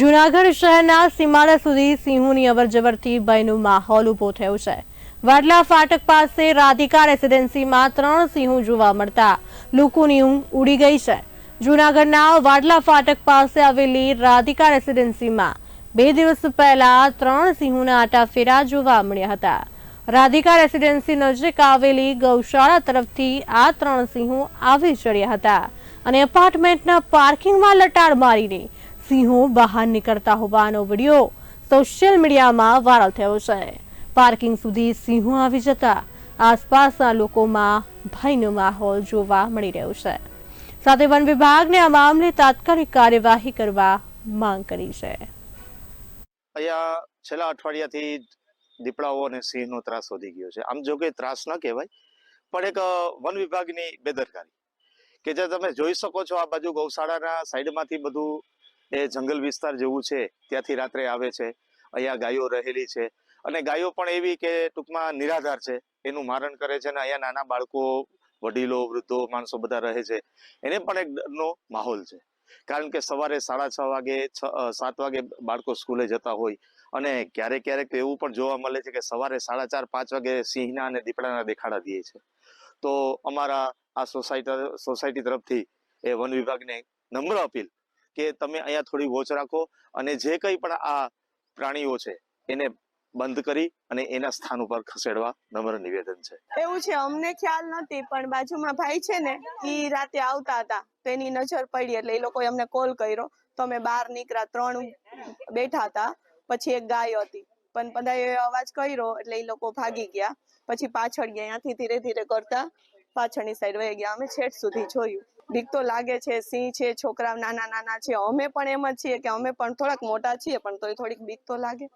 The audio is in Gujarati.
જૂનાગઢ શહેરના સીમાડા સુધી સિંહોની અવરજવરથી ભયનો માહોલ ઊભો થયો છે. વાડલા ફાટક પાસે રાધિકા રેસિડેન્સીમાં ત્રણ સિંહો જોવા મળતા લોકોની ઊંઘ ઉડી ગઈ છે. જૂનાગઢના વાડલા ફાટક પાસે આવેલી રાધિકા રેસિડેન્સીમાં બે દિવસ પહેલા ત્રણ સિંહોના આટાફેરા જોવા મળ્યા હતા. રાધિકા રેસિડેન્સી નજીક આવેલી ગૌશાળા તરફથી આ ત્રણ સિંહો આવી ચડ્યા હતા અને એપાર્ટમેન્ટના પાર્કિંગમાં લટાડ મારીને સિંહો બહાર નીકળતા હોવાનો વીડિયો સોશિયલ મીડિયામાં વાયરલ થયો છે. પાર્કિંગ સુધી સિંહો આવી જતા આસપાસના લોકોમાં ભયનો માહોલ જોવા મળી રહ્યો છે. સાથે વન વિભાગને આ મામલે તાત્કાલિક કાર્યવાહી કરવા માંગ કરી છે. અહીંયા છેલ્લા અઠવાડિયાથી દીપડાઓ અને સિંહનો ત્રાસ વધી ગયો છે. આમ જો કે ત્રાસ ન કહેવાય, પણ એક વન વિભાગની બેદરકારી કે જે તમે જોઈ શકો છો આ બાજુ ગૌશાળાના સાઈડમાંથી બધું એ જંગલ વિસ્તાર જેવું છે, ત્યાંથી રાત્રે આવે છે, અહીંયા ગાયો રહેલી છે. અને ગાયો પણ એવી કે ટૂંકમાં નિરાધાર છે. એનું મારણ કરે છે અને અહીંયા નાના બાળકો, વડીલો, વૃદ્ધો, માણસો બધા રહે છે. એને પણ એક ડરનો માહોલ છે. કારણ કે સવારે સાડા છ વાગે, છ સાત વાગે બાળકો સ્કૂલે જતા હોય અને ક્યારેક ક્યારેક તો એવું પણ જોવા મળે છે કે સવારે સાડા ચાર, પાંચ વાગે સિંહના અને દીપડાના દેખાડા દે છે. તો અમારા આ સોસાયટી સોસાયટી તરફથી એ વન વિભાગને નમ્ર અપીલ કે તમે અહીંયા થોડી વોચ રાખો અને જે કંઈ પણ આ પ્રાણીઓ છે, એને બંધ કરી અને એના સ્થાન ઉપર ખસેડવા નમ્ર નિવેદન છે. એવું છે, અમને ખ્યાલ નથી પણ બાજુમાં ભાઈ છે ને એ રાતે આવતા હતા, તો એની નજર પડી એટલે એ લોકોએ અમને કોલ કર્યો. તો અમે બહાર નીકળ્યા, ત્રણ બેઠા હતા, પછી એક ગાય હતી. પણ બધાએ અવાજ કર્યો એટલે એ લોકો ભાગી ગયા. પછી પાછળ ગયા અહીંયાથી ધીરે ધીરે કરતા પાછળની સાઈડ વહી ગયા. અમે છેટ સુધી જોયું. બીક તો લાગે છે, સિંહ છે છોકરા નાના નાના છે. અમે પણ એમ જ છીએ કે અમે પણ થોડાક મોટા છીએ, પણ તોય થોડીક બીક તો લાગે.